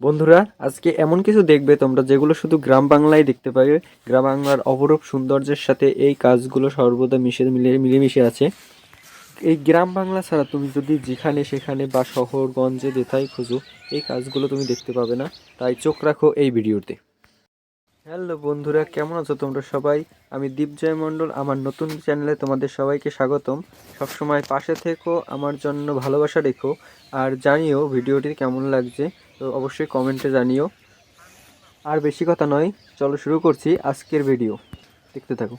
বন্ধুরা, আজকে এমন কিছু দেখবে তোমরা যেগুলো শুধু গ্রাম বাংলায় দেখতে পাবে। গ্রাম বাংলার অপরূপ সৌন্দর্যের সাথে এই কাজগুলো সর্বদা মিশে মিলে মিলেমিশে আছে। এই গ্রাম বাংলা ছাড়া তুমি যদি যেখানে সেখানে বা শহরগঞ্জে যেথায় খুঁজো, এই কাজগুলো তুমি দেখতে পাবে না। তাই চোখ রাখো এই ভিডিওতে। হ্যালো বন্ধুরা, কেমন আছো তোমরা সবাই? আমি দীপজয় মণ্ডল, আমার নতুন চ্যানেলে তোমাদের সবাইকে স্বাগতম। সবসময় পাশে থেকো, আমার জন্য ভালোবাসা রেখো। আর জানিও ভিডিওটি কেমন লাগছে। তো অবশ্যই কমেন্টে জানিও। আর বেশি কথা নয়, চলো শুরু করছি আজকের ভিডিও দেখতে থাকো।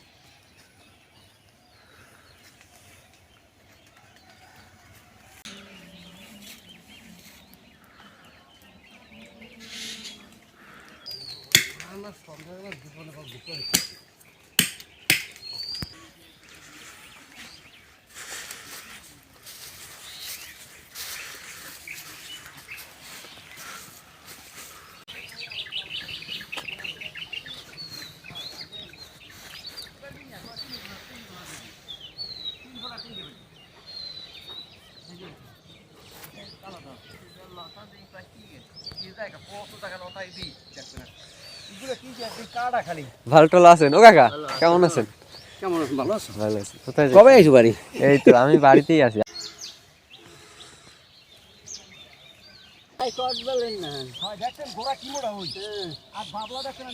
ভালো টাল আছেন। ও কাকা কেমন আছেন? ভালো আছি কোথায় যে- কবে আইছো বাড়ি? এই তো আমি বাড়িতেই আছি। দেখছেন ঘোড়া কি মোড়া হই আর বাবলা দেখছেন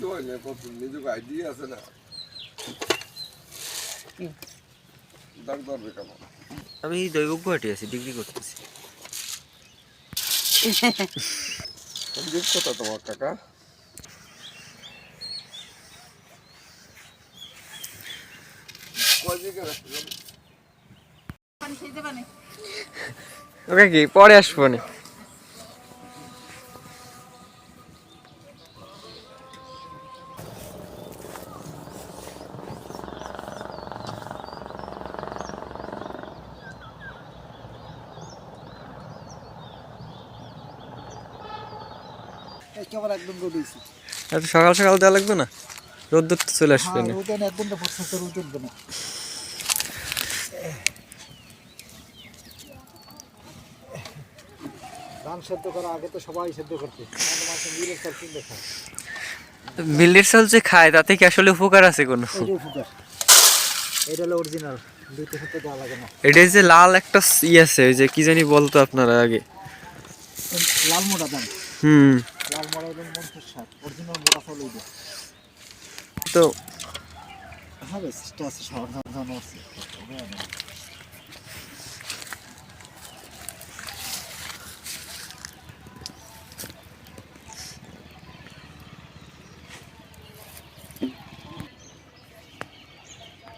কিছু হয় না প্রথম নিজেকে আইডিয়া আছে না? দাগ ধরবে কেন আমি দৈব গুয়াহাটি আছি ডিগ্রি করতেছি। কথা তোমার কাকা? ওকে কি পরে আসব না? একেবারে একদম রোদ হইছে এত সকাল সকাল দেওয়া লাগবে না? রোদ্দুর তো চলে আসবে হ্যাঁ না রোদে এক ঘণ্টা পর্যন্ত রোদ উঠবে না। ধান সেদ্ধ করা আগে তো সবাই সেদ্ধ করতে। মিলের চাল কিনতে খায়। মিল্লির চাল যে খায় তাতে কি আসলে উপকার আছে কোনো? উপকার। এটা হলো অরিজিনাল দুইটা সাথে দেওয়া লাগে না। এটা যে লাল একটা ই আছে ওই যে কি জানি বলতো আপনারা আগে। লাল মোটা দাম। হুম। লাল মোটা এবং মন্ত্রের শাক অরিজিনাল মোটা ফল ওই তো হবে চেষ্টা আছে শহর ধান আছে হবে না।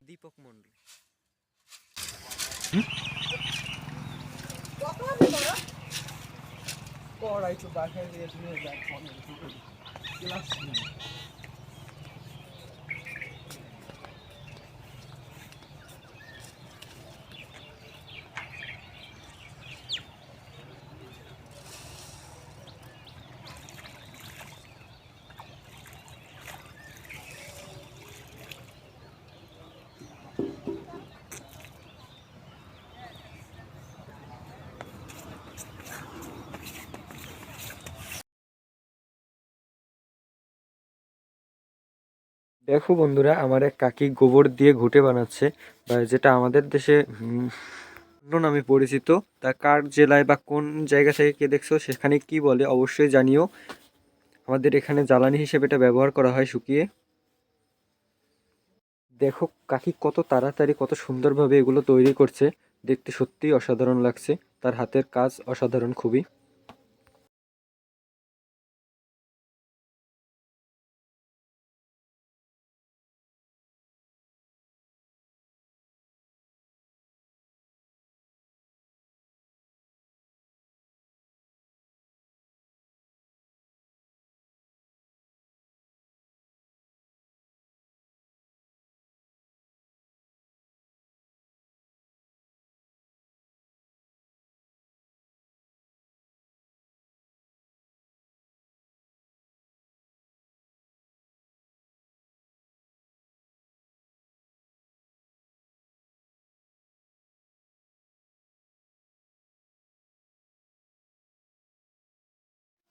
দীপক মন্ডল কড়াই তো বাসায় দিয়ে যাক ক্লাস দেখো বন্ধুরা, আমার এক কাকি গোবর দিয়ে ঘুঁটে বানাচ্ছে যেটা আমাদের দেশে অন্য নামে পরিচিত। তা কার জেলায় বা কোন জায়গা থেকে কে দেখছ, সেখানে কি বলে অবশ্যই জানিও। আমাদের এখানে জ্বালানি হিসেবে এটা ব্যবহার করা হয় শুকিয়ে। দেখো, কাকি কত তাড়াতাড়ি, কত সুন্দরভাবে এগুলো তৈরি করছে। দেখতে সত্যিই অসাধারণ লাগছে। তার হাতের কাজ অসাধারণ, খুবই।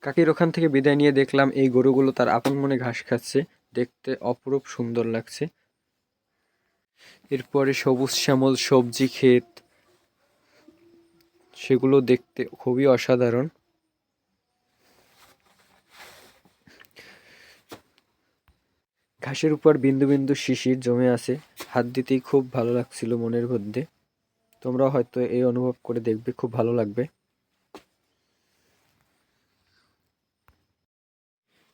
কাকির ওখান থেকে বিদায় নিয়ে দেখলাম এই গরুগুলো তার আপন মনে ঘাস খাচ্ছে। দেখতে অপরূপ সুন্দর লাগছে। এরপরে সবুজ শ্যামল সবজি ক্ষেত, সেগুলো দেখতে খুবই অসাধারণ। ঘাসের উপর বিন্দু বিন্দু শিশির জমে আছে। হাত দিতেই খুব ভালো লাগছিল মনের মধ্যে। তোমরা হয়তো এই অনুভব করে দেখবে, খুব ভালো লাগবে।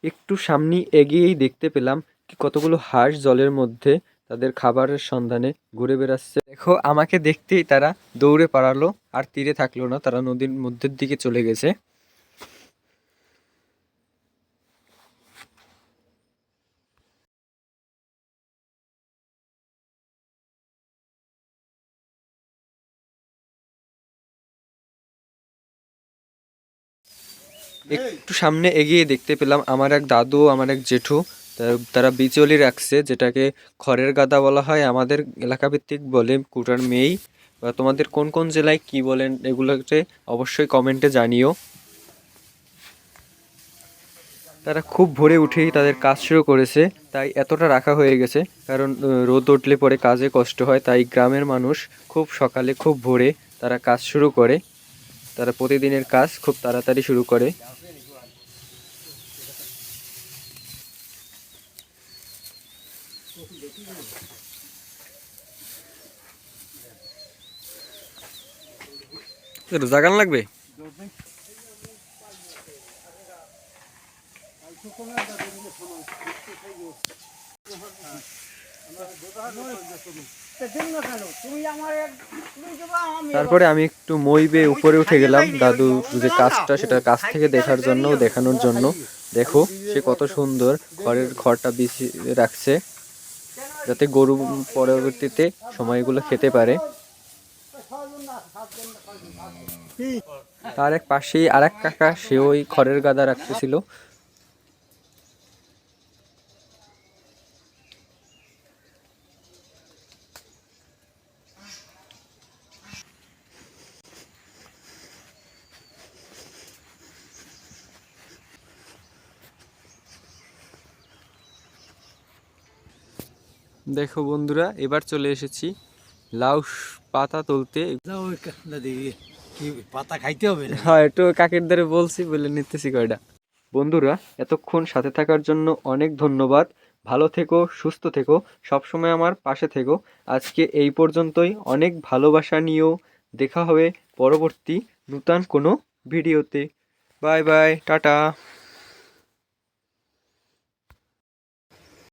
একটু সামনে এগিয়েই দেখতে পেলাম কি কতগুলো হাঁস জলের মধ্যে তাদের খাবারের সন্ধানে ঘুরে বেড়াচ্ছে। দেখো, আমাকে দেখতেই তারা দৌড়ে পাড়ালো আর তীরে থাকল না, তারা নদীর মধ্যের দিকে চলে গেছে। একটু সামনে এগিয়ে দেখতে পেলাম আমার এক দাদু, আমার এক জেঠু। তারা বিচলি রাখছে, যেটাকে খড়ের গাদা বলা হয়। আমাদের এলাকা ভিত্তিক বলে কুটার মেয়েই বা তোমাদের কোন কোন জেলায় কি বলেন, এগুলোকে অবশ্যই কমেন্টে জানিও। তারা খুব ভোরে উঠেই তাদের কাজ শুরু করেছে। তাই এতটা রাখা হয়ে গেছে। কারণ রোদ উঠলে পরে কাজে কষ্ট হয়। তাই গ্রামের মানুষ খুব সকালে, খুব ভোরে তারা কাজ শুরু করে। তারা প্রতিদিনের কাজ খুব তাড়াতাড়ি শুরু করে। জাগান লাগবে? আমার তারপরে আমি একটু মই বেয়ে উপরে উঠে গেলাম। দাদু যে কাজটা সেটা কাছ থেকে দেখার জন্য, দেখানোর জন্য। দেখো, সে কত সুন্দর খড়ের খড়টা বিছিয়ে রাখছে, যাতে গরু পরবর্তীতে সময়গুলো খেতে পারে। তার এক পাশেই আর এক কাকা সে ওই খড়ের গাদা রাখতেছিল। দেখো বন্ধুরা এবার চলে এসেছি লাউ স- পাতা তুলতে। পাতা খাইতে হবে হ্যাঁ একটু কাকের দ্বারে বলছি বলে নিতেছি কয়টা। বন্ধুরা এতক্ষণ সাথে থাকার জন্য অনেক ধন্যবাদ। ভালো থেকো সুস্থ থেকো সবসময় আমার পাশে থেকো। আজকে এই পর্যন্তই। অনেক ভালোবাসা নিয়েও দেখা হবে পরবর্তী নূতন কোনো ভিডিওতে। Bye bye tata.